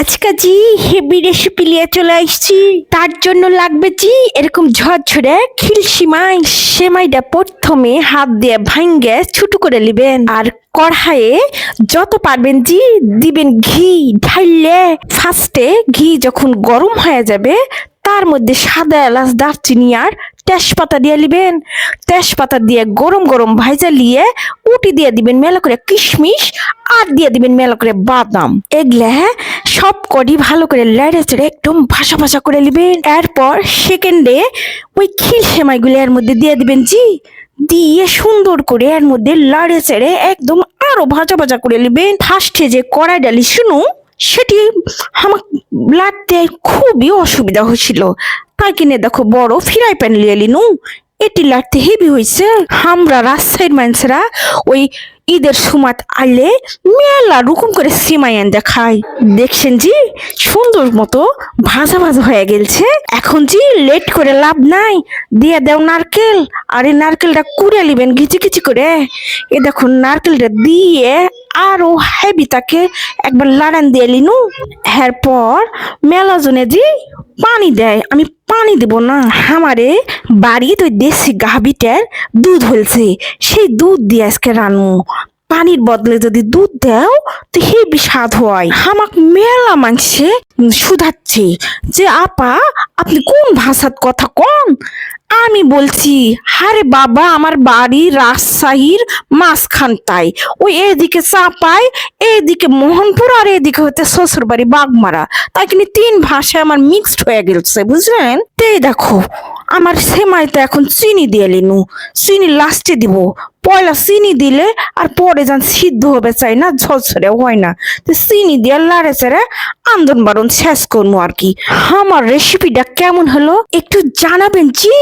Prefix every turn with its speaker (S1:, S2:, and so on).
S1: আজকে জি heavy recipe নিয়ে চলে আসছি। তার জন্য লাগবে জি এরকম ঝরঝরে খিলসিমাই সেমাইটা প্রথমে হাত দিয়ে ভাঙ্গে ছোট করে নেবেন। আর কড়াইয়ে যত পারবেন জি দিবেন ঘি। ঢাইলে ফার্স্টে ঘি যখন গরম হয়ে যাবে, তার মধ্যে সাদা এলাচ, দারচিনি আর তেজপাতা দিয়ে নিবেন। তেজপাতা দিয়ে গরম গরম ভাইজা নিয়ে উটি দিয়ে দিবেন মেলা করে কিশমিশ আর দিয়ে দিবেন মেলা করে বাদাম। এগুলা সব কটি ভালো করে লেড়ে চেড়ে একদম ভাসা ভাসা করে নিবেন। এরপর সেকেন্ডে ওই খিল সেমাইগুলো এর মধ্যে দিয়ে দিবেন জি। দিয়ে সুন্দর করে এর মধ্যে লাড়ে চেড়ে একদম আরও ভাজা ভাজা করে নেবেন। ফার্স্টে যে কড়াই ডালি শুনু, সেটি আমার লাড়তে খুবই অসুবিধা হয়েছিল। তাই কিনে দেখো বড় ফিরাই প্যান লিয়ে লিনু এটি লাড়তে হেভি হয়েছে আমরা রাজশাহীর মানুষরা ওই ঈদের সময় আইলে মেলা রকম করে সিমাই আনতে খাই দেখছেন জি, সুন্দর মতো ভাজা ভাজা হয়ে গেলছে। এখন জি লেট করে লাভ নাই। দিয়ে দাও নারকেল। আর এই নারকেলটা কুড়ে নিবেন ঘিচি ঘিচি করে। এ দেখুন নারকেলটা দিয়ে আরও হেভি তাকে একবার লাড়ান দিয়ে লিনু এরপর মেলা জনে জি পানি দেয়। আমি পানি দেব না। আমারে বাড়িতে তো দেশি গাভিটার দুধ হলছে। সেই দুধ দিয়ে আজকে রানু পানির বদলে যদি দুধ দেও, তো হেবি স্বাদ হয়। আমাক মেলা মানছে শুধাচ্ছে যে, আপা, আপনি কোন ভাষার কথা কন? আমি বলছি আরে বাবা, আমার বাড়ি রাজশাহীর মাঝখানটায় ওই এদিকে চাপাই, এদিকে মোহনপুর, আর এদিকে হতে শ্বশুর বাড়ি বাগমারা। তাই কিন্তু তিন ভাষায় আমার মিক্সড হয়ে গেছে বুঝলেন? তেই দেখো, আমার সেমাই তো এখন চিনি দিয়ে লিনু। চিনি লাস্টে দিব। পয়লা চিনি দিলে আর পরে যান সিদ্ধ হবে চাই না ঝরঝরে হয় না। তো চিনি দিয়ে লাড়ে চেড়ে আন্দন বারণ শেষ করব আর কি। আমার রেসিপিটা কেমন হলো একটু জানাবেন জি?